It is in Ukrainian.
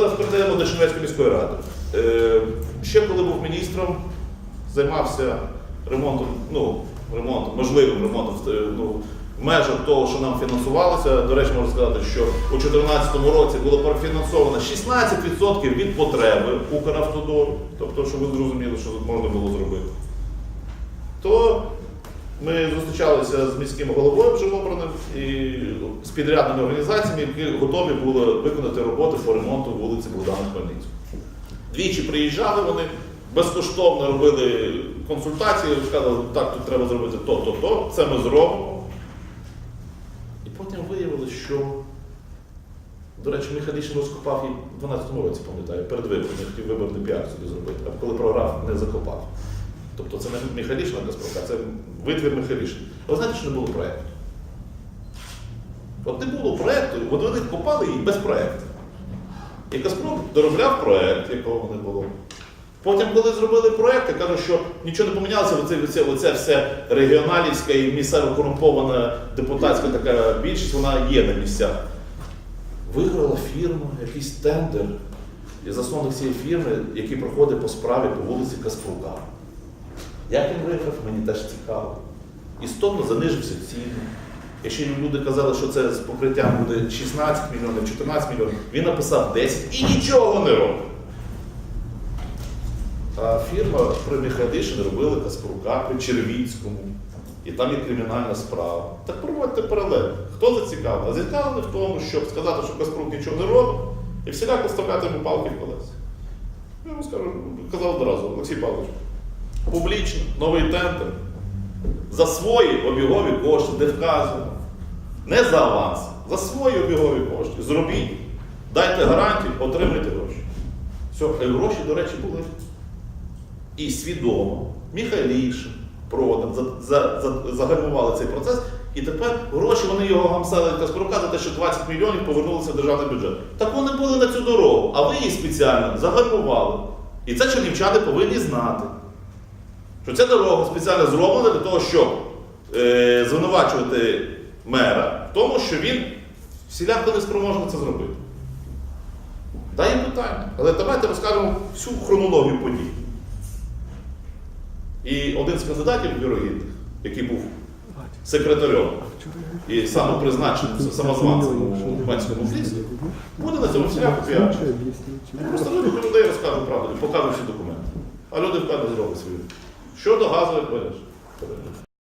зараз передаємо до Чернівецької міської ради. Е, ще коли був міністром, займався ремонтом, ну, ремонтом, можливим ремонтом е, ну, в межах того, що нам фінансувалося. До речі, можу сказати, що у 2014 році було профінансовано 16% від потреби Укравтодору, тобто, щоб ви зрозуміли, що можна було зробити. То ми зустрічалися з міським головою вже обраним і з підрядними організаціями, які готові були виконати роботи по ремонту вулиці Богдана Хмельницького. Двічі приїжджали вони, безкоштовно робили консультації, сказали, так, тут треба зробити то, то, то, це ми зробимо. І потім виявилось, що, до речі, Михайлішин розкопав її в 12-му році, пам'ятаю, перед виборами, хотів виборний піар собі зробити, а коли програв, не закопав. Тобто це не Михайлішина Каспрука, це витвір Михайлішина. Але знаєте, що не було проєкту? От не було проєкту, от вони копали її без проєкту. І Каспрук доробляв проєкт, якого не було. Потім, коли зробили проєкт, я кажу, що нічого не помінялося, оце, оце, оце все регіоналівська і місцево корумпована депутатська така більшість, вона є на місцях. Виграла фірма, якийсь тендер, і засновник цієї фірми, який проходить по справі по вулиці Каспрука. Як він виграв, мені теж цікаво. Істотно занижився ціни. Якщо люди казали, що це з покриттям буде 16 мільйонів, 14 мільйонів, він написав 10 і нічого не робить. А фірма при Михайлішин робила Каспрука при Червіцькому. І там є кримінальна справа. Так проводьте паралель. Хто зацікавлений? А зацікавлений в тому, щоб сказати, що Каспрук нічого не робить, і всіляко вставляти йому палки в колеса. Я вам скажу, казав одразу, Олексій Павлович, публічно, новий тендер за свої обігові кошти, де вказано, не за аванс, за свої обігові кошти. Зробіть, дайте гарантію, отримайте гроші. Все, і гроші, до речі, були. І свідомо за, за, загальмували цей процес. І тепер гроші вони його гамсали Каспрука за те, що 20 мільйонів повернулися в державний бюджет. Так вони були на цю дорогу, а ви її спеціально загальмували. І це чернівчани повинні знати. Що ця дорога спеціально зроблена для того, щоб е, звинувачувати мера в тому, що він всіляко не спроможний це зробити. Дай їм питання. Але давайте розкажемо всю хронологію подій. І один з кандидатів вірогідних, який був секретарем і самопризначеним самозванцем у Банському флісі, буде на цьому всіляко піарити. Просто люди людей розкажуть правду покажуть всі документи. А люди впевнено зроблять свою. Щодо газових мереж.